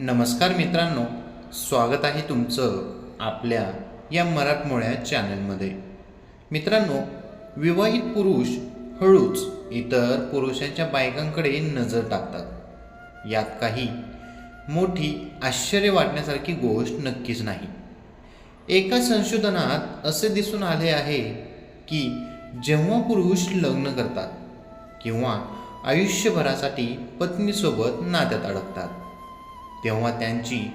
नमस्कार मित्रांनो स्वागत आहे तुमचं आपल्या या मराठमोळ्या चॅनलमध्ये. मित्रांनो विवाहित पुरुष हळूच इतर पुरुषांच्या बायकांकडे नजर टाकतात. यात काही मोठी आश्चर्य वाटण्यासारखी गोष्ट नक्कीच नाही. एका संशोधनात असे दिसून आले आहे की जेव्हा पुरुष लग्न करतात किंवा आयुष्यभरासाठी पत्नीसोबत नात्यात अडकतात तेव्हा त्यांची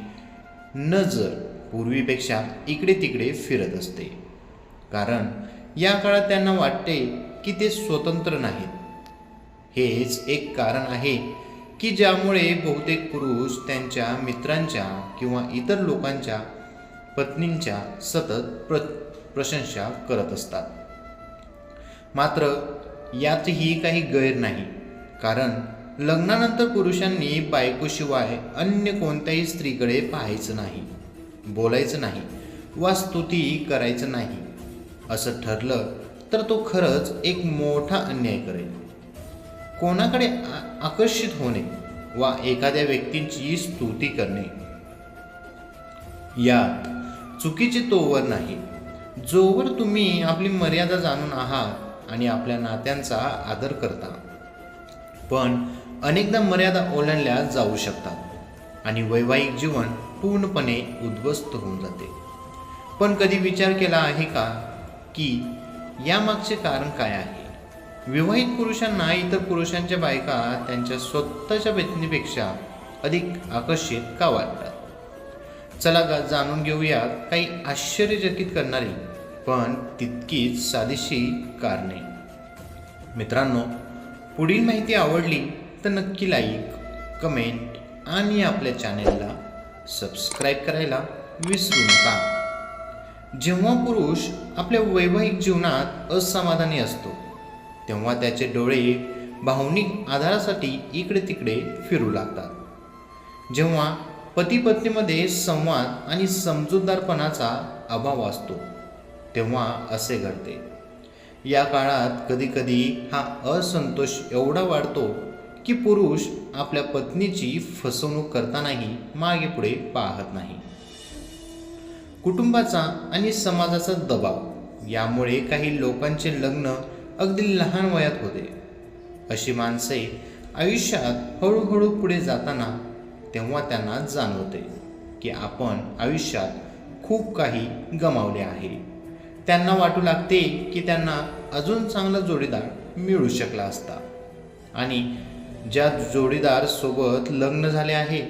नजर पूर्वीपेक्षा इकडे तिकडे फिरत असते. कारण या काळात त्यांना वाटते की ते स्वतंत्र नाहीत. हेच एक कारण आहे की ज्यामुळे बहुतेक पुरुष त्यांच्या मित्रांच्या किंवा इतर लोकांच्या पत्नींच्या सतत प्र प्रशंसा करत असतात. मात्र यातही काही गैर नाही. कारण लग्नानंतर पुरुषांनी बायकोशिवाय अन्य कोणत्याही स्त्रीकडे पाहायचं नाही बोलायचं नाही वा स्तुती करायचं नाही असं ठरलं तर तो खरंच एक मोठा अन्याय करेल. कोणाकडे आकर्षित होणे वा एखाद्या व्यक्तींची स्तुती करणे यात चुकीचे तोवर नाही. जोवर तुम्ही आपली मर्यादा जाणून आहात आणि आपल्या नात्यांचा आदर करता पण अनेकदा मर्यादा ओलांडल्या जाऊ शकतात आणि वैवाहिक जीवन पूर्णपणे उद्ध्वस्त होऊन जाते. पण कधी विचार केला आहे का की यामागचे कारण काय आहे? विवाहित पुरुषांना इतर पुरुषांच्या बायका त्यांच्या स्वतःच्या व्यक्तीपेक्षा अधिक आकर्षित का वाटतात? चला गा जाणून घेऊया काही आश्चर्यचकित करणारी पण तितकीच साधीशी कारणे. मित्रांनो पुढील माहिती आवडली तर नक्की लाईक कमेंट आणि आपल्या चॅनेलला सबस्क्राईब करायला विसरू नका. जेव्हा पुरुष आपल्या वैवाहिक जीवनात असमाधानी असतो तेव्हा त्याचे डोळे भावनिक आधारासाठी इकडे तिकडे फिरू लागतात. जेव्हा पती पत्नीमध्ये संवाद आणि समजूतदारपणाचा अभाव असतो तेव्हा असे घडते. या काळात कधीकधी हा असंतोष एवढा वाढतो की पुरुष आपल्या पत्नीची फसवणूक करतानाही मागे पुढे पाहत नाही. कुटुंबाचा आणि समाजाचा दबाव यामुळे काही लोकांचे लग्न अगदी लहान वयात होते. अशी माणसे आयुष्यात हळूहळू पुढे जाताना तेव्हा त्यांना जाणवते की आपण आयुष्यात खूप काही गमावले आहे. त्यांना वाटू लागते की त्यांना अजून चांगला जोडीदार मिळू शकला असता. आणि ज्या जोडीदार सोबत लग्न झाले आहे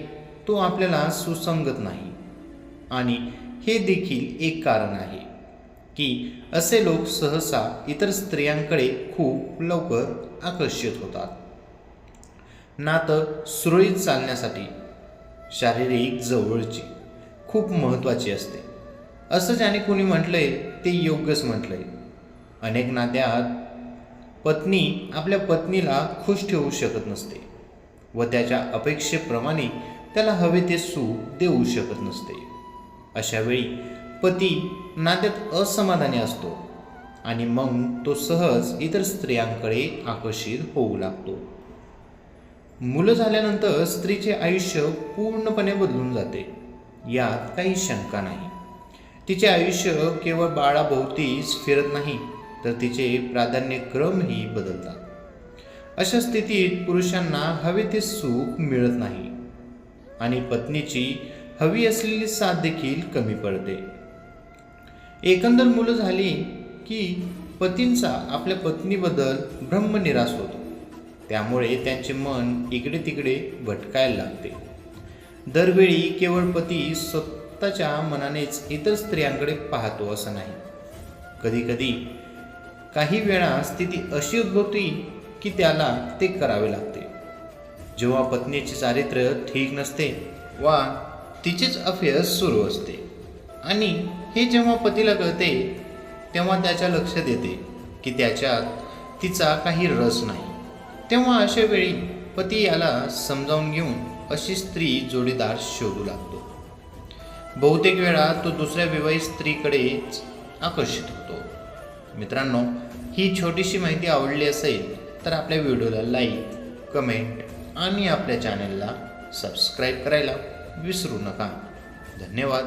तो आपल्याला सुसंगत नाही. आणि हे देखील एक कारण आहे की असे लोक सहसा इतर स्त्रियांकडे खूप लवकर आकर्षित होतात. नातं सुरळीत चालण्यासाठी शारीरिक जवळची खूप महत्त्वाची असते. असं ज्याने कुणी म्हटलंय ते योग्यच म्हटलंय. अनेक नात्यात पत्नी आपल्या पत्नीला खुश ठेवू शकत नसते व त्याच्या अपेक्षेप्रमाणे त्याला हवे ते सुख देऊ शकत नसते. अशावेळी पती नात्यात असमाधानी असतो आणि मग तो सहज इतर स्त्रियांकडे आकर्षित होऊ लागतो. मुलं झाल्यानंतर स्त्रीचे आयुष्य पूर्णपणे बदलून जाते. यात काही शंका नाही. तिचे आयुष्य केवळ बाळाभोवतीच फिरत नाही तर तिचे प्राधान्यक्रमही बदलतात. अशा स्थितीत पुरुषांना हवे ते सुख मिळत नाही आणि पत्नीची हवी असलेली साथ देखील कमी पडते. एकंदर मुलं झाली की पतींचा आपल्या पत्नीबद्दल ब्रह्मनिराश होतो. त्यामुळे त्यांचे मन इकडे तिकडे भटकायला लागते. दरवेळी केवळ पती स्वतःच्या मनानेच इतर स्त्रियांकडे पाहतो असं नाही. कधीकधी काही वेळा स्थिती अशी उद्भवते की त्याला ते करावे लागते. जेव्हा पत्नीचे चारित्र्य ठीक नसते वा तिचेच अफेअर्स सुरू असते. आणि हे जेव्हा पतीला कळते तेव्हा त्याच्या लक्षात येते की त्याच्यात तिचा काही रस नाही. तेव्हा अशा वेळी पती याला समजावून घेऊन अशी स्त्री जोडीदार शोधू लागतो. बहुतेक वेळा तो दुसऱ्या विवाहित स्त्रीकडेच आकर्षित होतो. मित्रांनो ही छोटीशी माहिती आवडली असेल तर आपल्या व्हिडिओला लाईक कमेंट आणि आपल्या चॅनलला सबस्क्राईब करायला विसरू नका. धन्यवाद.